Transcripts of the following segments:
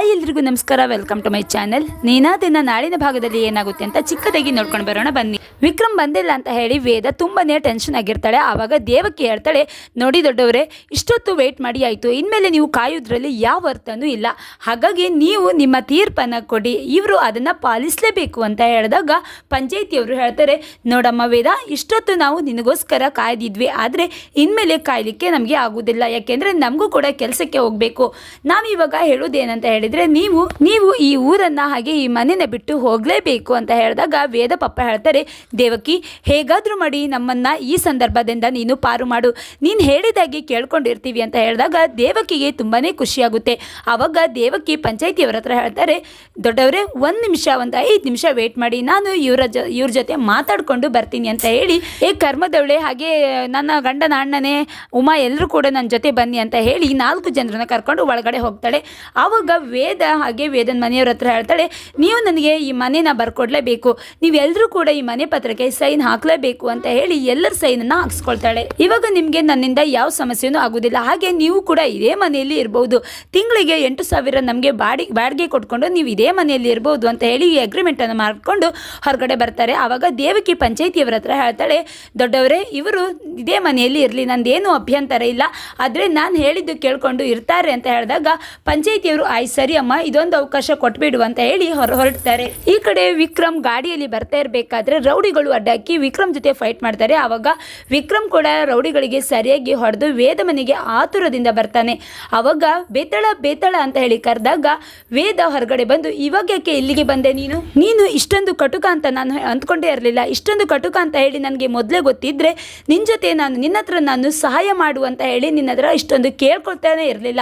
Hi ಎಲ್ರಿಗೂ ನಮಸ್ಕಾರ welcome to my channel ನೀನಾದಿನ ನಾಳಿನ ಭಾಗದಲ್ಲಿ ಏನಾಗುತ್ತೆ ಅಂತ ಚಿಕ್ಕದಾಗಿ ನೋಡ್ಕೊಂಡು ಬರೋಣ, ಬನ್ನಿ. ವಿಕ್ರಮ್ ಬಂದಿಲ್ಲ ಅಂತ ಹೇಳಿ ವೇದ ತುಂಬನೇ ಟೆನ್ಷನ್ ಆಗಿರ್ತಾಳೆ. ಆವಾಗ ದೇವಕ್ಕೆ ಹೇಳ್ತಾಳೆ, ನೋಡಿ ದೊಡ್ಡವರೇ, ಇಷ್ಟೊತ್ತು ವೆಯ್ಟ್ ಮಾಡಿ, ಆಯಿತು. ಇನ್ಮೇಲೆ ನೀವು ಕಾಯೋದ್ರಲ್ಲಿ ಯಾವ ಅರ್ಥನೂ ಇಲ್ಲ. ಹಾಗಾಗಿ ನೀವು ನಿಮ್ಮ ತೀರ್ಪನ್ನು ಕೊಡಿ. ಇವರು ಅದನ್ನು ಪಾಲಿಸಲೇಬೇಕು ಅಂತ ಹೇಳಿದಾಗ ಪಂಚಾಯಿತಿಯವರು ಹೇಳ್ತಾರೆ, ನೋಡಮ್ಮ ವೇದ, ಇಷ್ಟೊತ್ತು ನಾವು ನಿನಗೋಸ್ಕರ ಕಾಯ್ದಿದ್ವಿ. ಆದರೆ ಇನ್ಮೇಲೆ ಕಾಯಲಿಕ್ಕೆ ನಮಗೆ ಆಗೋದಿಲ್ಲ. ಯಾಕೆಂದರೆ ನಮಗೂ ಕೂಡ ಕೆಲಸಕ್ಕೆ ಹೋಗಬೇಕು. ನಾವಿವಾಗ ಹೇಳೋದೇನಂತ ಹೇಳಿದರೆ ನೀವು ನೀವು ಈ ಊರನ್ನು ಹಾಗೆ ಈ ಮನೆಯನ್ನು ಬಿಟ್ಟು ಹೋಗಲೇಬೇಕು ಅಂತ ಹೇಳಿದಾಗ ವೇದ ಪಪ್ಪ ಹೇಳ್ತಾರೆ, ದೇವಕಿ, ಹೇಗಾದರೂ ಮಾಡಿ ನಮ್ಮನ್ನು ಈ ಸಂದರ್ಭದಿಂದ ನೀನು ಪಾರು ಮಾಡು. ನೀನು ಹೇಳಿದಾಗೆ ಕೇಳ್ಕೊಂಡಿರ್ತೀವಿ ಅಂತ ಹೇಳಿದಾಗ ದೇವಕಿಗೆ ತುಂಬಾ ಖುಷಿಯಾಗುತ್ತೆ. ಆವಾಗ ದೇವಕಿ ಪಂಚಾಯಿತಿಯವರ ಹತ್ರ ಹೇಳ್ತಾರೆ, ದೊಡ್ಡವರೇ, ಒಂದು ನಿಮಿಷ, ಒಂದು ಐದು ನಿಮಿಷ ವೇಟ್ ಮಾಡಿ, ನಾನು ಇವರ ಜೊ, ಇವ್ರ ಜೊತೆ ಮಾತಾಡಿಕೊಂಡು ಬರ್ತೀನಿ ಅಂತ ಹೇಳಿ, ಏ ಕರ್ಮದವಳೆ, ಹಾಗೆ ನನ್ನ ಗಂಡನ ಅಣ್ಣನೇ, ಉಮಾ ಎಲ್ಲರೂ ಕೂಡ ನನ್ನ ಜೊತೆ ಬನ್ನಿ ಅಂತ ಹೇಳಿ ನಾಲ್ಕು ಜನರನ್ನ ಕರ್ಕೊಂಡು ಒಳಗಡೆ ಹೋಗ್ತಾಳೆ. ಆವಾಗ ವೇದ, ಹಾಗೆ ವೇದನ ಮನೆಯವ್ರ ಹತ್ರ ಹೇಳ್ತಾಳೆ, ನೀವು ನನಗೆ ಈ ಮನೆನ ಬರ್ಕೊಡ್ಲೇಬೇಕು. ನೀವೆಲ್ಲರೂ ಕೂಡ ಈ ಮನೆ ಪತ್ರಕ್ಕೆ ಸೈನ್ ಹಾಕ್ಲೇಬೇಕು ಅಂತ ಹೇಳಿ ಎಲ್ಲರ ಸೈನನ್ನು ಹಾಕ್ಸ್ಕೊಳ್ತಾಳೆ. ಇವಾಗ ನಿಮಗೆ ನನ್ನಿಂದ ಯಾವ ಸಮಸ್ಯೆನೂ ಆಗೋದಿಲ್ಲ. ಹಾಗೆ ನೀವು ಕೂಡ ಇದೇ ಮನೆಯಲ್ಲಿ ಇರ್ಬೋದು. ತಿಂಗಳಿಗೆ ಎಂಟು ಸಾವಿರ ನಮಗೆ ಬಾಡಿ, ಬಾಡಿಗೆ ಕೊಟ್ಕೊಂಡು ನೀವು ಇದೇ ಮನೆಯಲ್ಲಿ ಇರ್ಬೋದು ಅಂತ ಹೇಳಿ ಈ ಅಗ್ರಿಮೆಂಟನ್ನು ಮಾಡಿಕೊಂಡು ಹೊರಗಡೆ ಬರ್ತಾರೆ. ಆವಾಗ ದೇವಕಿ ಪಂಚಾಯಿತಿಯವರ ಹತ್ರ ಹೇಳ್ತಾಳೆ, ದೊಡ್ಡವರೇ, ಇವರು ಇದೇ ಮನೆಯಲ್ಲಿ ಇರಲಿ. ನಂದೇನು ಅಭ್ಯಂತರ ಇಲ್ಲ. ಆದರೆ ನಾನು ಹೇಳಿದ್ದು ಕೇಳ್ಕೊಂಡು ಇರ್ತಾರೆ ಅಂತ ಹೇಳಿದಾಗ ಪಂಚಾಯಿತಿಯವರು ಆಯ್ ಸರಿ ಅಮ್ಮ ಇದೊಂದು ಅವಕಾಶ ಕೊಟ್ಬಿಡು ಅಂತ ಹೇಳಿ ಹೊರ, ಹೊರಡ್ತಾರೆ. ಈ ಕಡೆ ವಿಕ್ರಮ್ ಗಾಡಿಯಲ್ಲಿ ಬರ್ತಾ ಇರಬೇಕಾದ್ರೆ ರೌಡಿಗಳು ಅಡ್ಡಾಕಿ ವಿಕ್ರಮ್ ಜೊತೆ ಫೈಟ್ ಮಾಡ್ತಾರೆ. ಆವಾಗ ವಿಕ್ರಮ್ ಕೂಡ ರೌಡಿಗಳಿಗೆ ಸರಿಯಾಗಿ ಹೊಡೆದು ವೇದ ಮನೆಗೆ ಆತುರದಿಂದ ಬರ್ತಾನೆ. ಆವಾಗ ಬೇತಳ ಬೇತಳ ಅಂತ ಹೇಳಿ ಕರೆದಾಗ ವೇದ ಹೊರಗಡೆ ಬಂದು, ಇವಾಗ ಯಾಕೆ ಇಲ್ಲಿಗೆ ಬಂದೆ ನೀನು? ನೀನು ಇಷ್ಟೊಂದು ಕಟುಕ ಅಂತ ನಾನು ಅಂದ್ಕೊಂಡೇ ಇರಲಿಲ್ಲ. ಇಷ್ಟೊಂದು ಕಟುಕ ಅಂತ ಹೇಳಿ ನನಗೆ ಮೊದಲೇ ಗೊತ್ತಿದ್ರೆ ನಿನ್ನ ಜೊತೆ ನಾನು, ನಿನ್ನ ಹತ್ರ ನಾನು ಸಹಾಯ ಮಾಡು ಅಂತ ಹೇಳಿ ನಿನ್ನ ಹತ್ರ ಇಷ್ಟೊಂದು ಕೇಳ್ಕೊಳ್ತಾನೆ ಇರಲಿಲ್ಲ.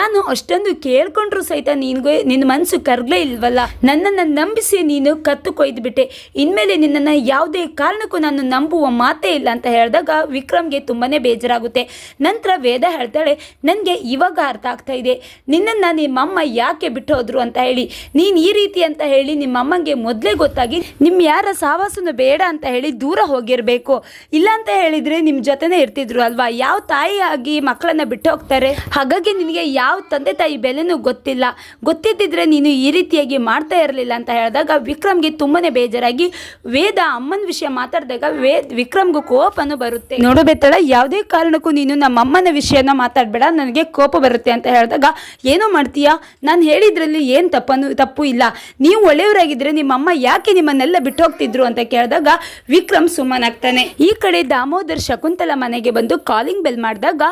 ನಾನು ಅಷ್ಟೊಂದು ಕೇಳ್ಕೊಂಡ್ರು ಸಹಿತ ನಿನಗೆ? ನಿನ್ನ ಮನಸ್ಸು ಕರ್ಗಲೇ ಇಲ್ವಲ್ಲ? ನನ್ನನ್ನು ನಂಬಿಸಿ ನೀನು ಕತ್ತು ಕೊಯ್ದುಬಿಟ್ಟೆ ಇನ್ಮೇಲೆ ನಿನ್ನನ್ನು ಯಾವುದೇ ಕಾರಣಕ್ಕೂ ನಾನು ನಂಬುವ ಮಾತೇ ಇಲ್ಲ ಅಂತ ಹೇಳಿದಾಗ ವಿಕ್ರಮ್ಗೆ ತುಂಬಾ ಬೇಜಾರಾಗುತ್ತೆ. ನಂತರ ವೇದ ಹೇಳ್ತಾಳೆ ನನಗೆ ಇವಾಗ ಅರ್ಥ ಆಗ್ತಾ ಇದೆ. ನಿನ್ನನ್ನು ನಿಮ್ಮಮ್ಮ ಯಾಕೆ ಬಿಟ್ಟು ಅಂತ ಹೇಳಿ. ನೀನು ಈ ರೀತಿ ಅಂತ ಹೇಳಿ ನಿಮ್ಮಮ್ಮಂಗೆ ಮೊದಲೇ ಗೊತ್ತಾಗಿ ನಿಮ್ಮ ಯಾರ ಸಾವಾಸನು ಬೇಡ ಅಂತ ಹೇಳಿ ದೂರ ಹೋಗಿರಬೇಕು. ಇಲ್ಲ ಅಂತ ಹೇಳಿದರೆ ನಿಮ್ಮ ಜೊತೆನೇ ಇರ್ತಿದ್ರು ಅಲ್ವಾ? ಯಾವ ತಾಯಿ ಆಗಿ ಮಕ್ಕಳನ್ನ ಬಿಟ್ಟು ಹೋಗ್ತಾರೆ ಹಾಗಾಗಿ ನಿನಗೆ ಯಾವ ತಂದೆ ತಾಯಿ ಬೆಲೆನೂ ಗೊತ್ತಿಲ್ಲ. ಗೊತ್ತಿದ್ದಿದ್ರೆ ನೀನು ಈ ರೀತಿಯಾಗಿ ಮಾಡ್ತಾ ಇರಲಿಲ್ಲ ಅಂತ ಹೇಳಿದಾಗ ವಿಕ್ರಮ್ಗೆ ತುಂಬನೇ ಬೇಜಾರಾಗಿ, ವೇದ ಅಮ್ಮನ ವಿಷಯ ಮಾತಾಡಿದಾಗ ವೇದ್ ವಿಕ್ರಮ್ಗೂ ಕೋಪನು ಬರುತ್ತೆ. ನೋಡು ಯಾವುದೇ ಕಾರಣಕ್ಕೂ ನೀನು ನಮ್ಮ ಅಮ್ಮನ ವಿಷಯನ ಮಾತಾಡಬೇಡ, ನನಗೆ ಕೋಪ ಬರುತ್ತೆ ಅಂತ ಹೇಳಿದಾಗ, ಏನೋ ಮಾಡ್ತೀಯಾ? ನಾನು ಹೇಳಿದ್ರಲ್ಲಿ ಏನು ತಪ್ಪನು, ತಪ್ಪು ಇಲ್ಲ. ನೀವು ಒಳ್ಳೆಯವರಾಗಿದ್ರೆ ನಿಮ್ಮ ಅಮ್ಮ ಯಾಕೆ ನಿಮ್ಮನ್ನೆಲ್ಲ ಬಿಟ್ಟು ಹೋಗ್ತಿದ್ರು ಅಂತ ಕೇಳಿದಾಗ ವಿಕ್ರಮ್ ಸುಮ್ಮನಾಗ್ತಾನೆ. ಈ ಕಡೆ ದಾಮೋದರ್ ಶಕುಂತಲ ಮನೆಗೆ ಬಂದು ಕಾಲಿಂಗ್ ಬೆಲ್ ಮಾಡಿದಾಗ,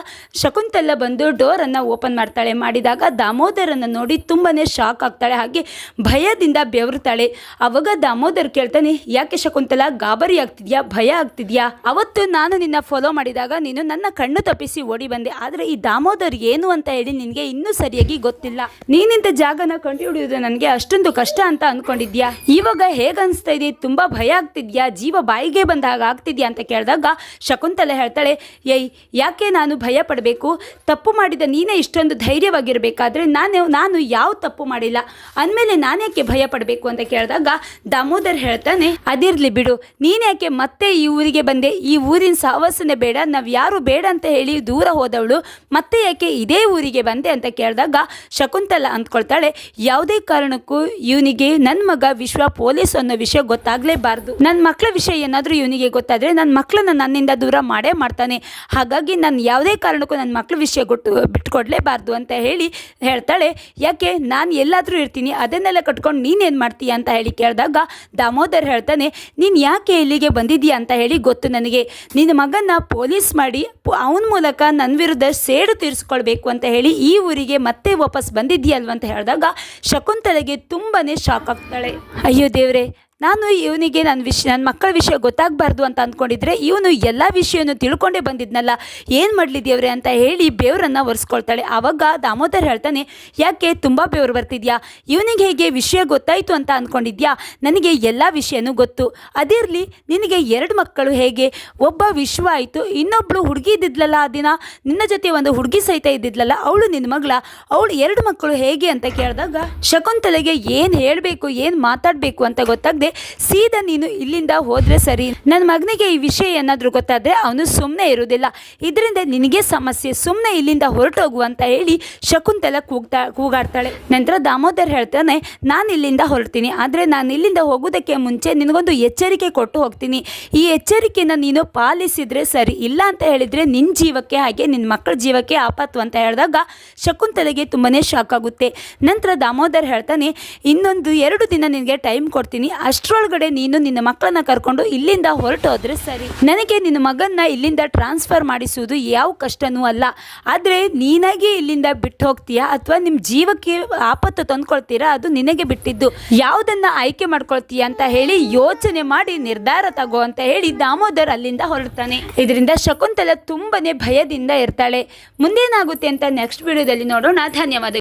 ಶಕುಂತಲ ಬಂದು ಡೋರ್ ಅನ್ನ ಓಪನ್ ಮಾಡ್ತಾಳೆ. ಮಾಡಿದಾಗ ದಾಮೋದರನ್ನು ತುಂಬಾನೇ ಶಾಕ್ ಆಗ್ತಾಳೆ. ಹಾಗೆ ಭಯದಿಂದ ಬೆವರ್ತಾಳೆ. ಅವಾಗ ದಾಮೋದರ್ ಕೇಳ್ತಾನೆ, ಯಾಕೆ ಶಕುಂತಲ, ಗಾಬರಿ ಆಗ್ತಿದ್ಯಾ? ಭಯ ಆಗ್ತಿದ್ಯಾ? ಅವತ್ತು ನಾನು ನಿನ್ನ ಫಾಲೋ ಮಾಡಿದಾಗ ನೀನು ನನ್ನ ಕಣ್ಣು ತಪ್ಪಿಸಿ ಓಡಿ ಬಂದೆ. ಆದರೆ ಈ ದಾಮೋದರ್ ಏನು ಅಂತ ಹೇಳಿ ನಿನಗೆ ಇನ್ನೂ ಸರಿಯಾಗಿ ಗೊತ್ತಿಲ್ಲ. ನೀನಿಂತ ಜಾಗನ ಕಂಡುಹಿಡಿಯೋದು ನನಗೆ ಅಷ್ಟೊಂದು ಕಷ್ಟ ಅಂತ ಅಂದ್ಕೊಂಡಿದ್ಯಾ ಇವಾಗ ಹೇಗೆ ಅನಿಸ್ತಾ ಇದೆ? ತುಂಬಾ ಭಯ ಆಗ್ತಿದ್ಯಾ? ಜೀವ ಬಾಯಿಗೆ ಬಂದಾಗ ಆಗ್ತಿದ್ಯಾ? ಅಂತ ಕೇಳಿದಾಗ ಶಕುಂತಲ ಹೇಳ್ತಾಳೆ ಏಯ್ ಯಾಕೆ ನಾನು ಭಯ ಪಡಬೇಕು ತಪ್ಪು ಮಾಡಿದ ನೀನೇ ಇಷ್ಟೊಂದು ಧೈರ್ಯವಾಗಿರಬೇಕಾದ್ರೆ ನಾನು ನಾನು ಯಾವ ತಪ್ಪು ಮಾಡಿಲ್ಲ. ಅಂದಮೇಲೆ ನಾನ್ಯಾಕೆ ಭಯ ಪಡಬೇಕು ಅಂತ ಕೇಳಿದಾಗ ದಾಮೋದರ್ ಹೇಳ್ತಾನೆ, ಅದಿರಲಿ ಬಿಡು, ನೀನು ಯಾಕೆ ಮತ್ತೆ ಈ ಊರಿಗೆ ಬಂದೆ? ಈ ಊರಿನ ಸಾವಸನೆ ಬೇಡ, ನಾವು ಯಾರು ಬೇಡ ಅಂತ ಹೇಳಿ ದೂರ ಹೋದವಳು, ಮತ್ತೆ ಯಾಕೆ ಇದೇ ಊರಿಗೆ ಬಂದೆ ಅಂತ ಕೇಳಿದಾಗ ಶಕುಂತಲ ಅಂದ್ಕೊಳ್ತಾಳೆ, ಯಾವುದೇ ಕಾರಣಕ್ಕೂ ಇವನಿಗೆ ನನ್ನ ಮಗ ವಿಶ್ವ ಪೊಲೀಸ್ ಅನ್ನೋ ವಿಷಯ ಗೊತ್ತಾಗಲೇಬಾರ್ದು. ನನ್ನ ಮಕ್ಕಳ ವಿಷಯ ಏನಾದರೂ ಇವನಿಗೆ ಗೊತ್ತಾದರೆ ನನ್ನ ಮಕ್ಕಳನ್ನ ನನ್ನಿಂದ ದೂರ ಮಾಡೇ ಮಾಡ್ತಾನೆ. ಹಾಗಾಗಿ ನಾನು ಯಾವುದೇ ಕಾರಣಕ್ಕೂ ನನ್ನ ಮಕ್ಕಳ ವಿಷಯ ಗೊತ್ತು, ಬಿಟ್ಕೊಡ್ಲೇಬಾರ್ದು ಅಂತ ಹೇಳಿ ಹೇಳ್ತಾಳೆ. ಯಾಕೆ? ನಾನು ಎಲ್ಲಾದರೂ ಇರ್ತೀನಿ, ಅದನ್ನೆಲ್ಲ ಕಟ್ಕೊಂಡು ನೀನೇನು ಮಾಡ್ತೀಯ ಅಂತ ಹೇಳಿ ಕೇಳಿದಾಗ ದಾಮೋದರ್ ಹೇಳ್ತಾನೆ, ನೀನು ಯಾಕೆ ಇಲ್ಲಿಗೆ ಬಂದಿದ್ದೀಯ ಅಂತ ಹೇಳಿ ಗೊತ್ತು ನನಗೆ. ನಿನ್ನ ಮಗನ ಪೊಲೀಸ್ ಮಾಡಿ ಅವನ ಮೂಲಕ ನನ್ನ ವಿರುದ್ಧ ಸೇಡು ತೀರಿಸ್ಕೊಳ್ಬೇಕು ಅಂತ ಹೇಳಿ ಈ ಊರಿಗೆ ಮತ್ತೆ ವಾಪಸ್ ಬಂದಿದ್ದೀಯಲ್ವ? ಅಂತ ಹೇಳಿದಾಗ ಶಕುಂತಲೆಗೆ ತುಂಬಾ ಶಾಕ್ ಆಗ್ತಾಳೆ. ಅಯ್ಯೋ ದೇವ್ರೆ ನಾನು ಇವನಿಗೆ ನನ್ನ ವಿಷಯ ನನ್ನ ಮಕ್ಕಳ ವಿಷಯ ಗೊತ್ತಾಗಬಾರ್ದು ಅಂತ ಅಂದ್ಕೊಂಡಿದ್ರೆ ಇವನು ಎಲ್ಲ ವಿಷಯನೂ ತಿಳ್ಕೊಂಡೇ ಬಂದಿದ್ನಲ್ಲ, ಏನು ಮಾಡಲಿ ದೇವ್ರೆ ಅಂತ ಹೇಳಿ ಬೇವರನ್ನು ಒರೆಸ್ಕೊಳ್ತಾಳೆ. ಆವಾಗ ದಾಮೋದರ್ ಹೇಳ್ತಾನೆ, ಯಾಕೆ ತುಂಬ ಬೆವರು ಬರ್ತಿದ್ಯಾ? ಇವನಿಗೆ ಹೇಗೆ ವಿಷಯ ಗೊತ್ತಾಯಿತು ಅಂತ ಅಂದ್ಕೊಂಡಿದ್ಯಾ? ನನಗೆ ಎಲ್ಲ ವಿಷಯನೂ ಗೊತ್ತು. ಅದಿರಲಿ, ನಿನಗೆ ಎರಡು ಮಕ್ಕಳು ಹೇಗೆ? ಒಬ್ಬ ವಿಶ್ವ ಆಯಿತು ಇನ್ನೊಬ್ಬಳು ಹುಡುಗಿ ಇದ್ದಿದ್ಲಲ್ಲ ಆ ದಿನ? ನಿನ್ನ ಜೊತೆ ಒಂದು ಹುಡುಗಿ ಸಹಿತ ಇದ್ದಿದ್ಲಲ್ಲ, ಅವಳು ನಿನ್ನ ಮಗಳ? ಅವಳು ಎರಡು ಮಕ್ಕಳು ಹೇಗೆ? ಅಂತ ಕೇಳಿದಾಗ, ಶಕುಂತಲೆಗೆ ಏನು ಹೇಳಬೇಕು, ಏನು ಮಾತಾಡಬೇಕು ಅಂತ ಗೊತ್ತಾಗದೆ ಸೀದಾ ನೀನು ಇಲ್ಲಿಂದ ಹೋದರೆ ಸರಿ. ನನ್ನ ಮಗನಿಗೆ ಈ ವಿಷಯ ಏನಾದರೂ ಗೊತ್ತಾದರೆ ಅವನು ಸುಮ್ಮನೆ ಇರುವುದಿಲ್ಲ. ಇದರಿಂದ ನಿನಗೆ ಸಮಸ್ಯೆ. ಸುಮ್ಮನೆ ಇಲ್ಲಿಂದ ಹೊರಟೋಗು ಅಂತ ಹೇಳಿ ಶಕುಂತಲ ಕೂಗ್ತಾ, ಕೂಗಾಡ್ತಾಳೆ. ನಂತರ ದಾಮೋದರ್ ಹೇಳ್ತಾನೆ, ನಾನು ಇಲ್ಲಿಂದ ಹೊರಡ್ತೀನಿ. ಆದರೆ ನಾನು ಇಲ್ಲಿಂದ ಹೋಗೋದಕ್ಕೆ ಮುಂಚೆ ನಿನಗೊಂದು ಎಚ್ಚರಿಕೆ ಕೊಟ್ಟು ಹೋಗ್ತೀನಿ. ಈ ಎಚ್ಚರಿಕೆನ ನೀನು ಪಾಲಿಸಿದ್ರೆ ಸರಿ. ಇಲ್ಲ ಅಂತ ಹೇಳಿದರೆ ನಿನ್ನ ಜೀವಕ್ಕೆ ಹಾಗೆ ನಿನ್ನ ಮಕ್ಕಳ ಜೀವಕ್ಕೆ ಆಪತ್ತು ಅಂತ ಹೇಳಿದಾಗ ಶಕುಂತಲೆಗೆ ತುಂಬಾ ಶಾಕ್ ಆಗುತ್ತೆ. ನಂತರ ದಾಮೋದರ್ ಹೇಳ್ತಾನೆ, ಇನ್ನೊಂದು ಎರಡು ದಿನ ನಿನಗೆ ಟೈಮ್ ಕೊಡ್ತೀನಿ. ಅಷ್ಟರೊಳಗಡೆ ನೀನು ನಿನ್ನ ಮಕ್ಕಳನ್ನ ಕರ್ಕೊಂಡು ಇಲ್ಲಿಂದ ಹೊರಟೋದ್ರೆ ಸರಿ. ನನಗೆ ನಿನ್ನ ಮಗನ್ನ ಇಲ್ಲಿಂದ ಟ್ರಾನ್ಸ್ಫರ್ ಮಾಡಿಸುವುದು ಯಾವ ಕಷ್ಟನೂ ಅಲ್ಲ. ಆದರೆ ನೀನಾಗೆ ಇಲ್ಲಿಂದ ಬಿಟ್ಟು ಹೋಗ್ತೀಯಾ? ಅಥವಾ ನಿಮ್ಮ ಜೀವಕ್ಕೆ ಆಪತ್ತು ತಂದ್ಕೊಳ್ತೀರಾ? ಅದು ನಿನಗೆ ಬಿಟ್ಟಿದ್ದು. ಯಾವುದನ್ನ ಆಯ್ಕೆ ಮಾಡ್ಕೊಳ್ತೀಯ ಅಂತ ಹೇಳಿ ಯೋಚನೆ ಮಾಡಿ ನಿರ್ಧಾರ ತಗೋ ಅಂತ ಹೇಳಿ ದಾಮೋದರ್ ಅಲ್ಲಿಂದ ಹೊರಡ್ತಾನೆ. ಇದರಿಂದ ಶಕುಂತಲ ತುಂಬನೇ ಭಯದಿಂದ ಇರ್ತಾಳೆ. ಮುಂದೇನಾಗುತ್ತೆ ಅಂತ ನೆಕ್ಸ್ಟ್ ವಿಡಿಯೋದಲ್ಲಿ ನೋಡೋಣ. ಧನ್ಯವಾದ